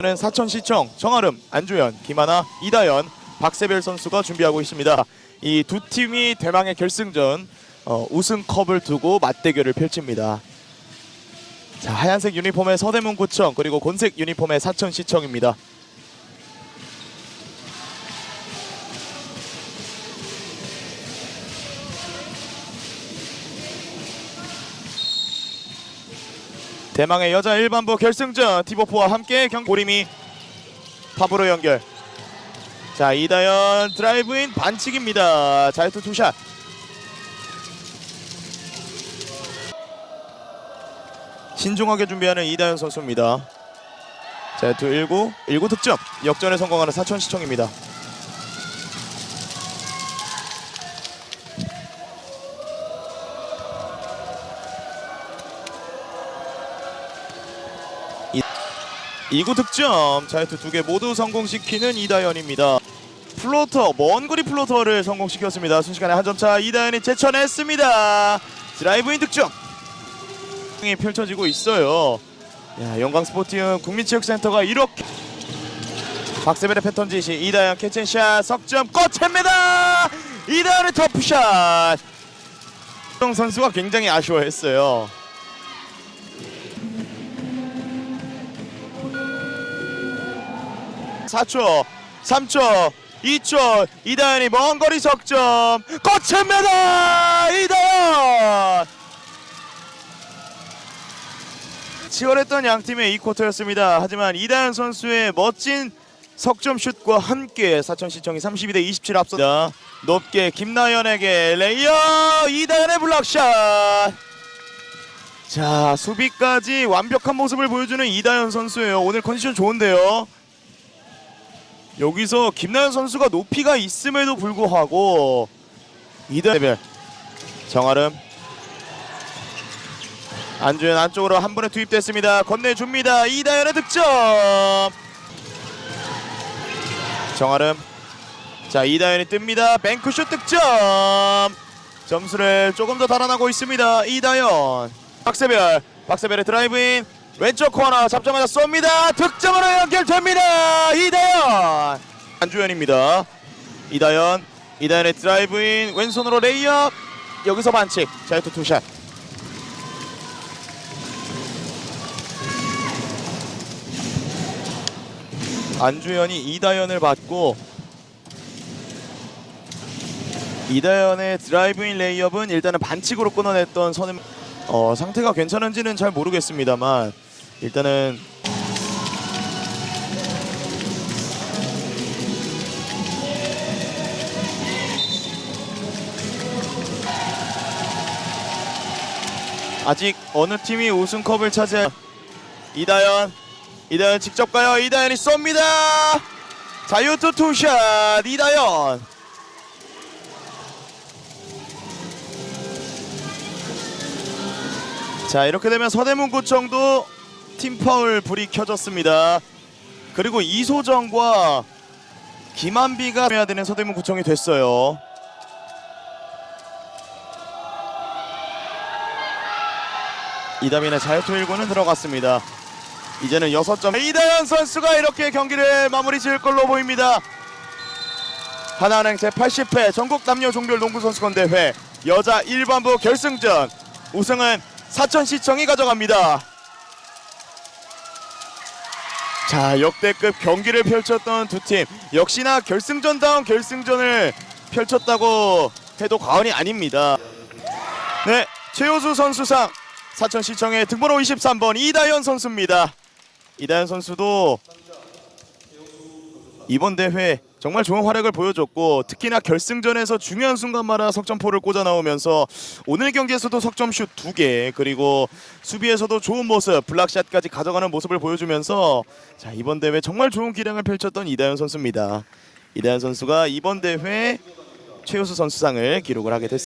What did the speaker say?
는 사천시청, 정아름, 안주현, 김하나, 이다연, 박세별 선수가 준비하고 있습니다. 이 두 팀이 대망의 결승전 어, 우승컵을 두고 맞대결을 펼칩니다. 자 하얀색 유니폼의 서대문구청 그리고 곤색 유니폼의 사천시청입니다. 대망의 여자 일반부 결승전 티보프와 함께 경기 고림이 팝으로 연결. 자 이다연 드라이브인 반칙입니다. 자유투 투샷. 신중하게 준비하는 이다연 선수입니다. 자유투 1구 1구 득점 역전에 성공하는 사천시청입니다. 2구 득점 자유투 두 개 모두 성공시키는 이다연입니다. 플로터 먼 거리 플로터를 성공시켰습니다. 순식간에 한 점차 이다연이 제쳐냈습니다. 드라이브인 득점. 이 펼쳐지고 있어요. 야, 영광 스포티움 국민체육센터가 이렇게 박세벨의 패턴 지시 이다연 캐치샷 석점 꽂힙니다. 이다연의 터프샷. 정 선수가 굉장히 아쉬워했어요. 사초 3초, 2초, 이다연이 먼 거리 석점 꽂힙니다. 이다연. 치열했던 양 팀의 이 쿼터였습니다. 하지만 이다연 선수의 멋진 석점 슛과 함께 사천 시청이 32대 27 앞서다. 높게 김나연에게 레이어 이다연의 블락샷. 자 수비까지 완벽한 모습을 보여주는 이다연 선수예요. 오늘 컨디션 좋은데요. 여기서 김나연 선수가 높이가 있음에도 불구하고 이다별 정아름 안주현 안쪽으로 한 번에 투입됐습니다. 건네줍니다. 이다연의 득점. 정아름 자 이다연이 뜹니다. 뱅크슛 득점. 점수를 조금 더 달아나고 있습니다. 이다연 박세별 박세별의 드라이브인 왼쪽 코너 잡자마자 쏩니다. 득점으로 연결됩니다. 이다연 안주현입니다. 이다연 이다연의 드라이브인 왼손으로 레이업 여기서 반칙 자유투 투샷 안주현이 이다연을 받고 이다연의 드라이브인 레이업은 일단은 반칙으로 끊어냈던 선임 어, 상태가 괜찮은지는 잘 모르겠습니다만 일단은 아직 어느 팀이 우승컵을 차지할 이다연 이다연 직접 가요. 이다연이 쏩니다. 자유투 투샷. 이다연 자 이렇게 되면 서대문구청도 팀 파울 불이 켜졌습니다. 그리고 이소정과 김한비가 해야 되는 서대문 구청이 됐어요. 이다민의 자유투 1구는 들어갔습니다. 이제는 6점. 이다현 선수가 이렇게 경기를 마무리 지을 걸로 보입니다. 하나은행 제80회 전국 남녀 종별 농구 선수권 대회 여자 일반부 결승전. 우승은 사천시청이 가져갑니다 자 역대급 경기를 펼쳤던 두 팀. 역시나 결승전다운 결승전을 펼쳤다고 해도 과언이 아닙니다. 네 최호수 선수상 사천시청의 등번호 23번 이다현 선수입니다. 이다현 선수도 이번 대회 정말 좋은 활약을 보여줬고 특히나 결승전에서 중요한 순간마다 석점포를 꽂아 나오면서 오늘 경기에서도 석점슛 2개 그리고 수비에서도 좋은 모습 블락샷까지 가져가는 모습을 보여주면서 자 이번 대회 정말 좋은 기량을 펼쳤던 이다현 선수입니다. 이다현 선수가 이번 대회 최우수 선수상을 기록을 하게 됐습니다.